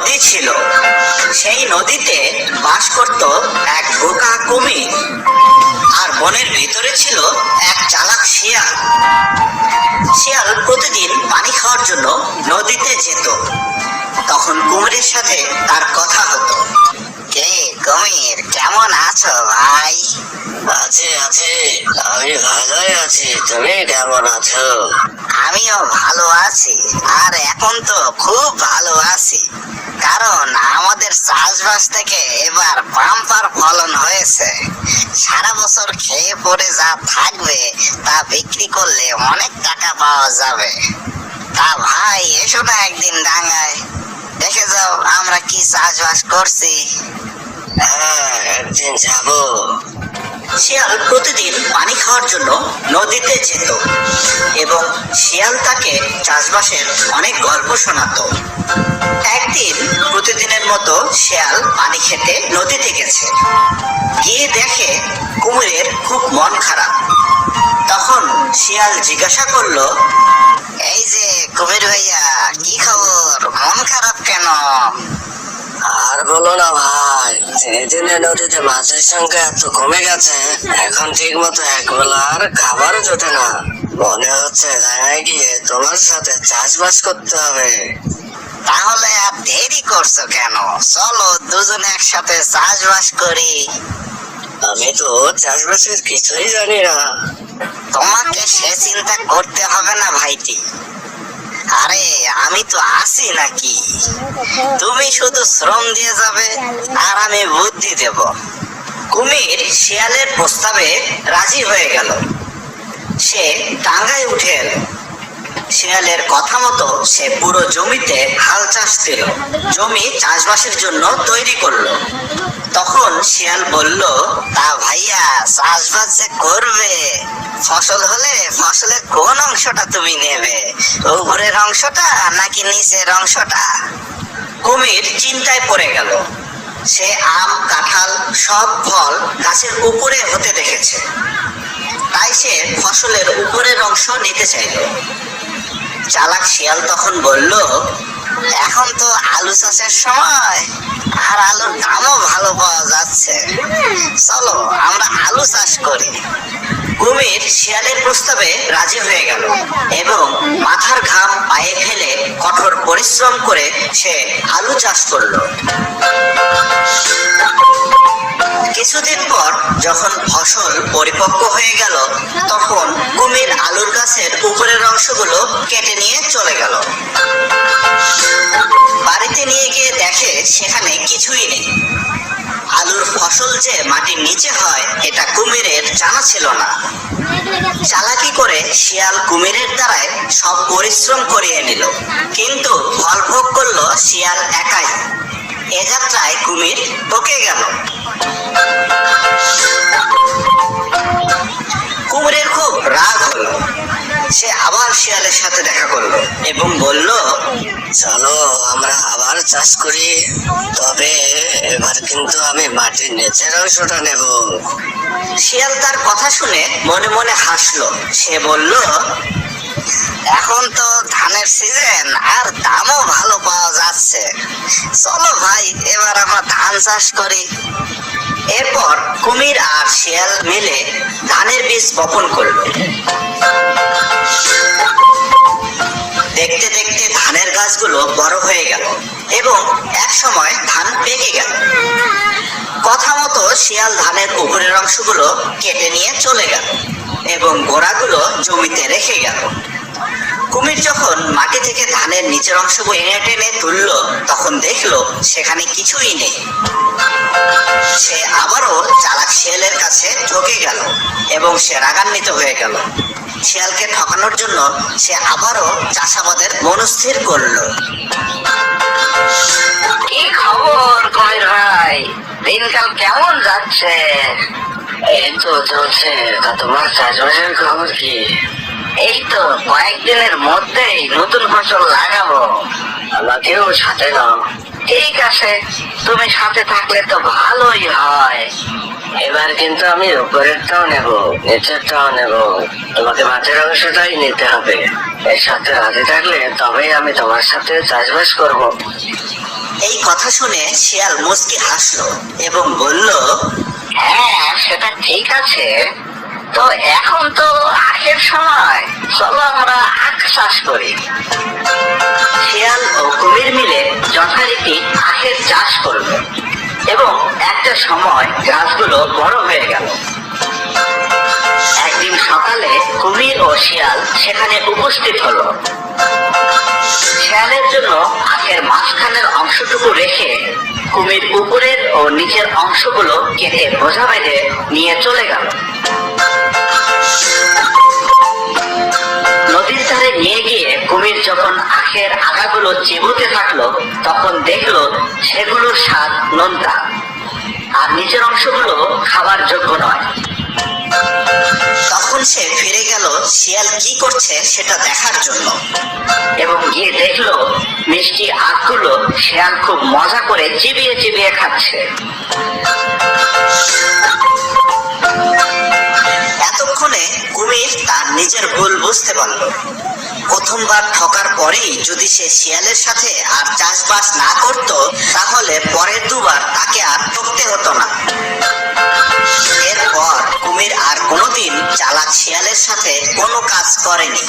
নদী ছিল। সেই নদীতে বাস করত এক বোকা কুমির আর বনের ভিতরে ছিল এক চালাক শিয়াল। শিয়াল প্রতিদিন পানি খাওয়ার জন্য নদীতে যেত। তখন কুমিরের সাথে তার কথা হতো। কে কুমির কেমন আছো ভাই? আছে আছে। আমি ভালোই আছি। তুমি কেমন আছো? আমিও ভালো আছি। আর এখন তো খুব ভালো আছি। কারণ আমাদের চাষবাস থেকে এবার বাম্পার ফলন হয়েছে। সারা বছর খেয়ে পরে যা থাকবে তা বিক্রি করলে অনেক টাকা পাওয়া যাবে। তা ভাই এসো না একদিন ডাঙ্গায়। দেখে যাও আমরা কি চাষবাস করছি। হ্যাঁ একদিন যাব। শিয়াল প্রতিদিন পানি খাওয়ার জন্য নদীতে যেত এবং শিয়াল তাকে চাষবাসের অনেক গল্প শোনাতো। একদিন প্রতিদিনের মতো শিয়াল পানি খেতে নদীতে গেছে। গিয়ে দেখে কুমিরের খুব মন খারাপ। তখন শিয়াল জিজ্ঞাসা করল এই যে কুমির ভাইয়া কি খবর? মন খারাপ কেন আর বলো না ভাই দিনে নদীতে মাছের সংখ্যা এত কমে গেছে এখন ঠিক মতো একবেলা আর খাবারও জোটে না মনে হচ্ছে ডাঙায় গিয়ে তোমার সাথে চাষবাস করতে হবে। তাহলে আর দেরি করছ কেন? চলো দুজনে একসাথে চাষবাস করি। আমি তো চাষবাসের কিছুই জানি না। তোমাকে সে চিন্তা করতে হবে না, ভাইটি। আরে, আমি তো আছি নাকি? তুমি শুধু শ্রম দিয়ে যাবে, আর আমি বুদ্ধি দেব। কুমির শিয়ালের প্রস্তাবে রাজি হয়ে গেল। সে টাঙ্গায় উঠে এলো। শিয়ালের কথা মতো সে পুরো জমিতে হাল চাষ দিল। জমি চাষবাসের জন্য তৈরি করল। তখন শিয়াল বলল, তা ভাইয়া, চাষবাস যে করবে? ফসল হলে ফসলের কোন অংশটা তুমি নেবে? উপরের অংশটা নাকি নিচের অংশটা? কুমির চিন্তায় পড়ে গেল। সে আম, কাঁঠাল, সব ফল গাছের উপরে হতে দেখেছে। তাই সে ফসলের উপরের অংশ নিতে চাইল। চালাক শিয়াল তখন বলল, এখন তো আলু চাষের সময়, আর আলুর দামও ভালো পাওয়া যাচ্ছে। চলো, আমরা আলু চাষ করি। কুমির শিয়ালের প্রস্তাবে রাজি হয়ে গেল এবং মাথার ঘাম পায়ে ফেলে কঠোর পরিশ্রম করে সে আলু চাষ করল। কিছুদিন পর যখন ফসল পরিপক্ক হয়ে গেল, তখন কুমির আলুর গাছের উপরের অংশগুলো জানা ছিল না। চালাকি করে শিয়াল কুমিরের দ্বারায় সব পরিশ্রম করিয়ে নিল। কিন্তু ফল ভোগ করল শিয়াল একাই। এ যাত্রায় কুমির ঠকে গেল। কুমিরের খুব রাগ হলো। সে আবার শিয়ালের সাথে দেখা করল এবং বলল, চলো, আমরা আবার চাষ করি। তবে এবার কিন্তু আমি মাটির নিচের অংশটা নেব। শিয়াল তার কথা শুনে মনে মনে হাসলো। সে বলল, এখন তো ধানের সিজন আর দামও ভালো পাওয়া যাচ্ছে। চলো ভাই, এবার আমরা ধান চাষ করি। এরপর কুমির আর শিয়াল মিলে ধানের বীজ বপন করল। দেখতে দেখতে ধানের গাছগুলো বড় হয়ে গেল এবং এক সময় ধান পেকে গেল। কথা মতো শিয়াল ধানের উপরের অংশগুলো কেটে নিয়ে চলে গেল এবং গোড়াগুলো জমিতে রেখে গেল। ধানের নিচের অংশগুলো টেনে টেনে তুললো, তখন দেখল সেখানে কিছুই নেই। সে আবারও চালাক শিয়ালের কাছে ঠকে গেল এবং সে রাগান্বিত হয়ে গেল। শিয়ালকে ঠকানোর জন্য সে আবারও চাষাবাদের মনস্থির করল। কি খবর ভাই? দিনকাল কেমন যাচ্ছে? এই তো চলছে, তা তোমার চাষবাসের খবর কি? এই তো কয়েকদিনের মধ্যেই নতুন ফসল লাগাবো। আমাকেও সাথে নাও। ঠিক আছে তুমি সাথে থাকলে তো ভালোই হয়। এবার কিন্তু আমি উপরেরটাও নেব নিচেরটাও নেব। তোমাকে মাঠের অংশটাই নিতে হবে। এর সাথে রাজি থাকলে তবেই আমি তোমার সাথে চাষবাস করব। এই কথা শুনে শিয়াল মুচকি হাসলো এবং বলল হ্যাঁ সেটা ঠিক আছে। তো এখন তো আখের সময়, চলো আমরা আখ চাষ করি। শিয়াল ও কুমির মিলে যথারীতি আখের চাষ করল এবং একটা সময় গাছগুলো বড় হয়ে গেল। একদিন সকালে কুমির ও শিয়াল সেখানে উপস্থিত হলো। শিয়ালের জন্য আখের মাঝখানের অংশটুকু রেখে কুমির উপরের ও নিচের অংশগুলো কেটে বোঝা বেঁধে নিয়ে চলে গেল। যখন আখের আগাগুলো চিবুতে থাকল, তখন দেখল সেগুলোর স্বাদ নোনতা আর নিচের অংশগুলো খাবার যোগ্য নয়। তখন সে ফিরে গেল, শিয়াল কি করছে সেটা দেখার জন্য। এবং গিয়ে দেখল, মিষ্টি আখগুলো শিয়াল খুব মজা করে চিবিয়ে চিবিয়ে খাচ্ছে। এতক্ষণে কুমির তার নিজের ভুল বুঝতে পারল। প্রথমবার ঠকার পরেই যদি সে শিয়ালের সাথে আর চাষবাস না করত, তাহলে পরের দুবার তাকে আর ঠকতে হতো না। এরপর কুমির আর কোনোদিন চালাক শিয়ালের সাথে কোনো কাজ করেনি।